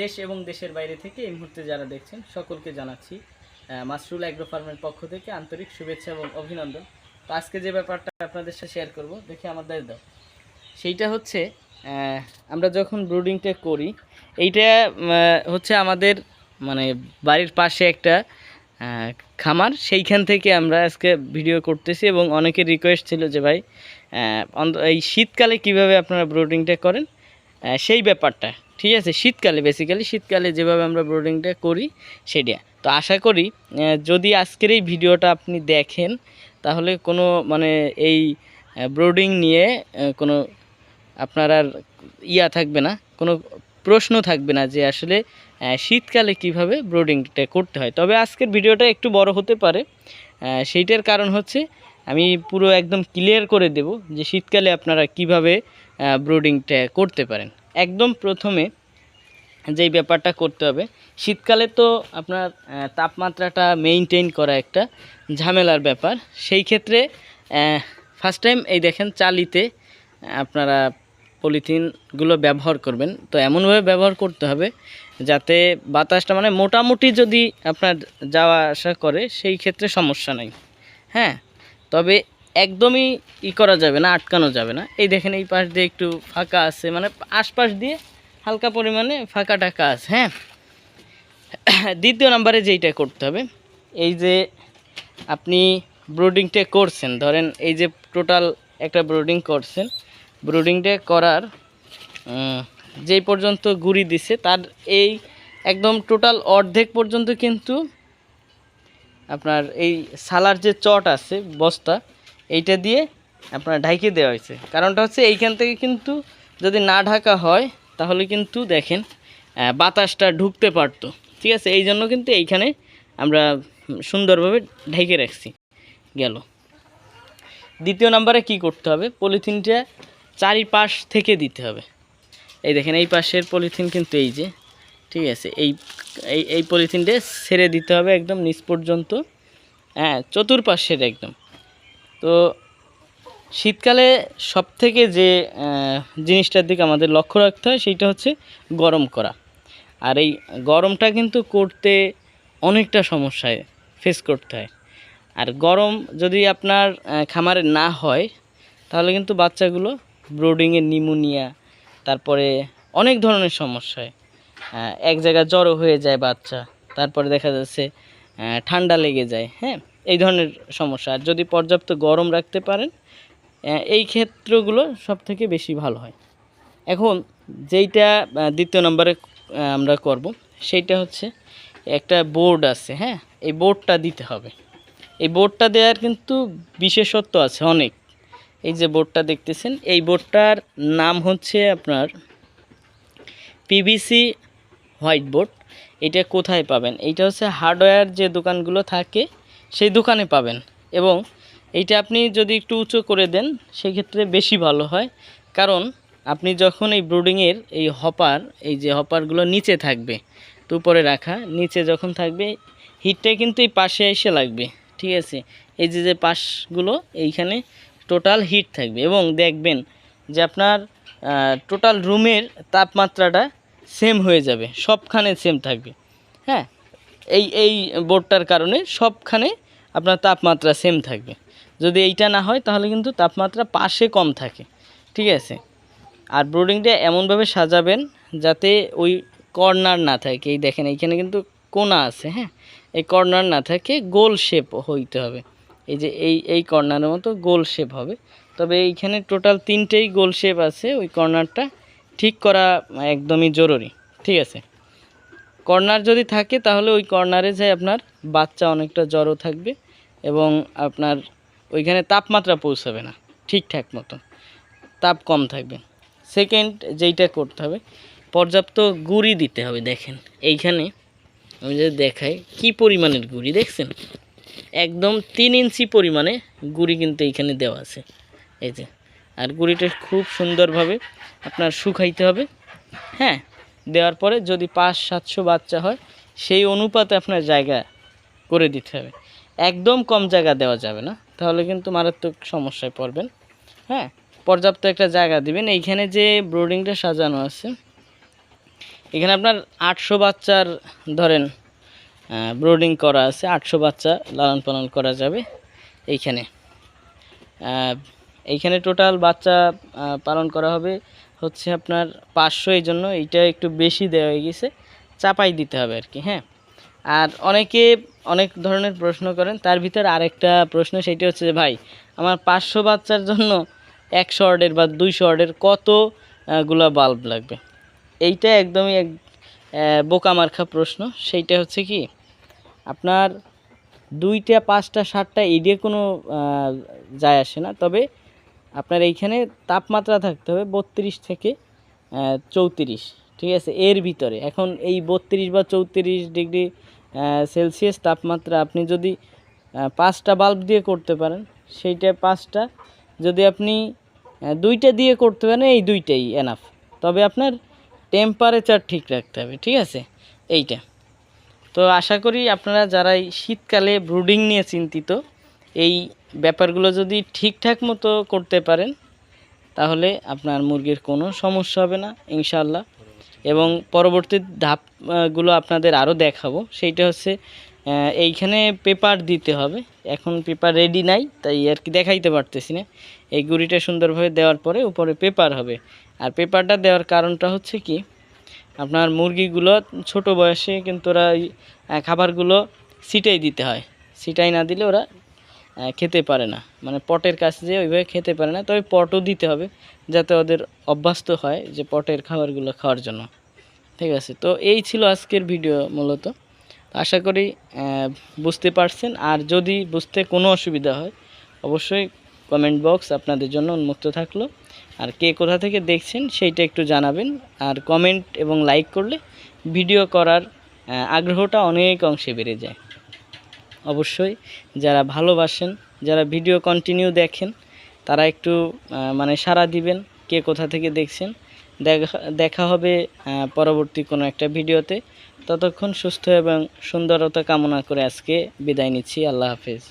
দেশ এবং দেশের বাইরে থেকে এই মুহূর্তে যারা দেখছেন, সকলকে জানাচ্ছি মাসরুল অ্যাগ্রো ফার্মের পক্ষ থেকে আন্তরিক শুভেচ্ছা এবং অভিনন্দন। তো আজকে যে ব্যাপারটা আপনাদের সাথে শেয়ার করব, দেখে আমাদের দাও। সেইটা হচ্ছে আমরা যখন ব্রুডিংটা করি, এইটা হচ্ছে আমাদের মানে বাড়ির পাশে একটা খামার। সেইখান থেকে আমরা আজকে ভিডিও করতেছি এবং অনেকের রিকোয়েস্ট ছিল যে, ভাই এই শীতকালে কীভাবে আপনারা ব্রোডিংটা করেন? সেই ব্যাপারটা। ঠিক আছে, শীতকালে বেসিক্যালি শীতকালে যেভাবে আমরা ব্রোডিংটা করি সেটা তো আশা করি যদি আজকের এই ভিডিওটা আপনি দেখেন, তাহলে কোনো মানে এই ব্রোডিং নিয়ে কোনো আপনার আর ইয়া থাকবে না, কোনো প্রশ্ন থাকবে না যে আসলে শীতকালে কীভাবে ব্রোডিংটা করতে হয়। তবে আজকের ভিডিওটা একটু বড় হতে পারে সেইটার কারণ হচ্ছে, আমি পুরো একদম ক্লিয়ার করে দেব যে শীতকালে আপনারা কীভাবে ব্রোডিংটা করতে পারেন। একদম প্রথমে যেই ব্যাপারটা করতে হবে, শীতকালে তো আপনার তাপমাত্রাটা মেইনটেইন করা একটা ঝামেলার ব্যাপার। সেই ক্ষেত্রে ফার্স্ট টাইম এই দেখেন চালিতে আপনারা পলিথিনগুলো ব্যবহার করবেন। তো এমনভাবে ব্যবহার করতে হবে যাতে বাতাসটা মানে মোটামুটি যদি আপনার যাওয়া আসা করে, সেই ক্ষেত্রে সমস্যা নেই। হ্যাঁ তবে একদমই ই করা যাবে না, আটকানো যাবে না। এই দেখেন এই পাশ দিয়ে একটু ফাঁকা আছে মানে আশপাশ দিয়ে হালকা পরিমাণে ফাঁকা টাকা আছে হ্যাঁ? দ্বিতীয় নাম্বারে যেইটা করতে হবে, এই যে আপনি ব্রোডিংটা করছেন, ধরেন এই যে টোটাল একটা ব্রোডিং করছেন, ব্রোডিংটা করার যেই পর্যন্ত গুড়ি দিছে, তার এই একদম টোটাল অর্ধেক পর্যন্ত কিন্তু আপনার এই সালার যে চট আছে, বস্তা এইটা দিয়ে আপনার ঢাইকে দেওয়া হয়েছে। কারণটা হচ্ছে এইখান থেকে কিন্তু যদি না ঢাকা হয়, তাহলে কিন্তু দেখেন বাতাসটা ঢুকতে পারতো। ঠিক আছে? এই জন্য কিন্তু এইখানে আমরা সুন্দরভাবে ঢেকে রাখছি। গেল। দ্বিতীয় নাম্বারে কি করতে হবে? পলিথিনটা চারিপাশ থেকে দিতে হবে। এই দেখেন, এই পাশের পলিথিন কিন্তু এই যে। ঠিক আছে? এই এই পলিথিনটা ছেড়ে দিতে হবে একদম নিচ পর্যন্ত। হ্যাঁ চতুর্পাশের একদম। তো শীতকালে সবথেকে যে জিনিসটার দিকে আমাদের লক্ষ্য রাখতে হয় সেইটা হচ্ছে গরম করা। আর এই গরমটা কিন্তু করতে অনেকটা সমস্যায় ফেস করতে হয়। আর গরম যদি আপনার খামারে না হয় তাহলে কিন্তু বাচ্চাগুলো ব্রোডিংয়ের নিমোনিয়া তারপরে অনেক ধরনের সমস্যায় আহ, এক জায়গায় জ্বরও হয়ে যায় বাচ্চা তারপরে দেখা যাচ্ছে ঠান্ডা লেগে যায় হ্যাঁ? এই ধরনের সমস্যা। আর যদি পর্যাপ্ত গরম রাখতে পারেন এই ক্ষেত্রগুলো সব থেকে বেশি ভালো হয়। এখন যেইটা দ্বিতীয় নম্বরে আমরা করব, সেইটা হচ্ছে একটা বোর্ড আছে হ্যাঁ? এই বোর্ডটা দিতে হবে। এই বোর্ডটা দেওয়ার কিন্তু বিশেষত্ব আছে অনেক। এই যে বোর্ডটা দেখতেছেন, এই বোর্ডটার নাম হচ্ছে আপনার পিভিসি হোয়াইট বোর্ড। এটা কোথায় পাবেন? এইটা হচ্ছে হার্ডওয়্যার যে দোকানগুলো থাকে সেই দোকানে পাবেন। এবং এইটা আপনি যদি একটু উঁচু করে দেন, সেক্ষেত্রে বেশি ভালো হয়। কারণ আপনি যখন এই ব্রুডিংয়ের এই হপার, এই যে হপারগুলো নিচে থাকবে তো উপরে রাখা, নিচে যখন থাকবে, হিটটা কিন্তু এই পাশে এসে লাগবে, ঠিক আছে? এই যে যে পাশগুলো, এইখানে টোটাল হিট থাকবে। এবং দেখবেন যে আপনার টোটাল রুমের তাপমাত্রাটা সেম হয়ে যাবে, সবখানে সেম থাকবে। হ্যাঁ? এই এই বোর্ডটার কারণে সবখানে আপনার তাপমাত্রা সেম থাকবে। যদি এইটা না হয়, তাহলে কিন্তু তাপমাত্রা পাশে কম থাকে। ঠিক আছে? আর ব্রোডিংটা এমনভাবে সাজাবেন যাতে ওই কর্নার না থাকে। এই দেখেন, এইখানে কিন্তু কোনা আছে হ্যাঁ? এই কর্নার না থাকে, গোল শেপ হইতে হবে। এই যে এই এই কর্নারের মতো গোল শেপ হবে। তবে এইখানে টোটাল তিনটেই গোল শেপ আছে, ওই কর্নারটা ঠিক করা একদমই জরুরি। ঠিক আছে? কর্নার যদি থাকে, তাহলে ওই কর্নারে যে আপনার বাচ্চা অনেকটা জড়ো থাকবে এবং আপনার ওইখানে তাপমাত্রা পৌঁছাবে না, ঠিকঠাক মতো তাপ কম থাকবে। সেকেন্ড যেইটা করতে হবে, পর্যাপ্ত গুড়ি দিতে হবে, দেখেন। এইখানে আমি যদি দেখাই, কি পরিমাণের গুড়ি, দেখছেন? একদম তিন ইঞ্চি পরিমাণে গুড়ি কিন্তু এইখানে দেওয়া আছে। এই যে, আর গুড়িটা খুব সুন্দরভাবে আপনার শুকাইতে হবে। হ্যাঁ দেওয়ার পরে যদি পাঁচ, সাতশো বাচ্চা হয়, সেই অনুপাতে আপনার জায়গা করে দিতে হবে। একদম কম জায়গা দেওয়া যাবে না। তাহলে কিন্তু মারাত্মক সমস্যায় পড়বেন। হ্যাঁ পর্যাপ্ত একটা জায়গা দিবেন। এইখানে যে ব্রোডিংটা সাজানো আছে, এখানে আপনার আটশো বাচ্চার ধরেন ব্রোডিং করা আছে, আটশো বাচ্চা লালন পালন করা যাবে এইখানে। এইখানে টোটাল বাচ্চা পালন করা হবে হচ্ছে আপনার পাঁচশো এই জন্য এইটা একটু বেশি দেওয়া হয়ে গেছে চাপাই দিতে হবে আর কি হ্যাঁ? আর অনেকে অনেক ধরনের প্রশ্ন করেন তার ভিতর আরেকটা প্রশ্ন সেটা হচ্ছে যে ভাই আমার পাঁচশো বাচ্চার জন্য একশো অর্ডের বা দুইশো অর্ডের কত আহ, গুলা বাল্ব লাগবে? এইটা একদমই এক বোকামার্খা প্রশ্ন। সেইটা হচ্ছে কি আপনার দুইটা পাঁচটা সাতটা এই দিয়ে কোনো যায় আসে না। তবে আপনার এইখানে তাপমাত্রা থাকতে হবে বত্রিশ থেকে চৌত্রিশ, ঠিক আছে? এর ভিতরে। এখন এই বত্রিশ বা চৌত্রিশ ডিগ্রি সেলসিয়াস তাপমাত্রা আপনি যদি পাঁচটা বাল্ব দিয়ে করতে পারেন, সেইটা পাঁচটা যদি আপনি দুইটা দিয়ে করতে পারেন, এই দুইটাই এনাফ তবে আপনার টেম্পারেচার ঠিক রাখতে হবে, ঠিক আছে? এইটা। তো আশা করি আপনারা যারা এই শীতকালে ব্রুডিং নিয়ে চিন্তিত, এই ব্যাপারগুলো যদি ঠিকঠাক মতো করতে পারেন, তাহলে আপনার মুরগির কোনো সমস্যা হবে না ইনশাল্লাহ এবং পরবর্তী ধাপগুলো আপনাদের আরও দেখাবো। সেইটা হচ্ছে এইখানে পেপার দিতে হবে। এখন পেপার রেডি নাই, তাই আর কি দেখাইতে পারতেছি না। এই গুড়িটা সুন্দরভাবে দেওয়ার পরে উপরে পেপার হবে। আর পেপারটা দেওয়ার কারণটা হচ্ছে কি, আপনার মুরগিগুলো ছোট বয়সে কিন্তু ওরা খাবারগুলো সিটাই দিতে হয়। সিটাই না দিলে ওরা খেতে পারে না। মানে পটের কাছে যে ওইভাবে খেতে পারে না। তবে পটও দিতে হবে যাতে ওদের অভ্যস্ত হয় যে পটের খাবারগুলো খাওয়ার জন্য। ঠিক আছে? তো এই ছিল আজকের ভিডিও মূলত। আশা করি বুঝতে পারছেন। আর যদি বুঝতে কোনো অসুবিধা হয়, অবশ্যই কমেন্ট বক্স আপনাদের জন্য উন্মুক্ত থাকল। আর কে কোথা থেকে দেখছেন, সেইটা একটু জানাবেন। আর কমেন্ট এবং লাইক করলে ভিডিও করার আগ্রহটা অনেক অংশে বেড়ে যায়। অবশ্যই। যারা ভালোবাসেন, যারা ভিডিও কন্টিনিউ দেখেন, তারা একটু মানে সাড়া দিবেন কে কোথা থেকে দেখছেন। দেখা দেখা হবে পরবর্তী কোনো একটা ভিডিওতে। ততক্ষণ সুস্থ এবং সুন্দরতা কামনা করে আজকে বিদায় নিচ্ছি। আল্লাহ হাফেজ।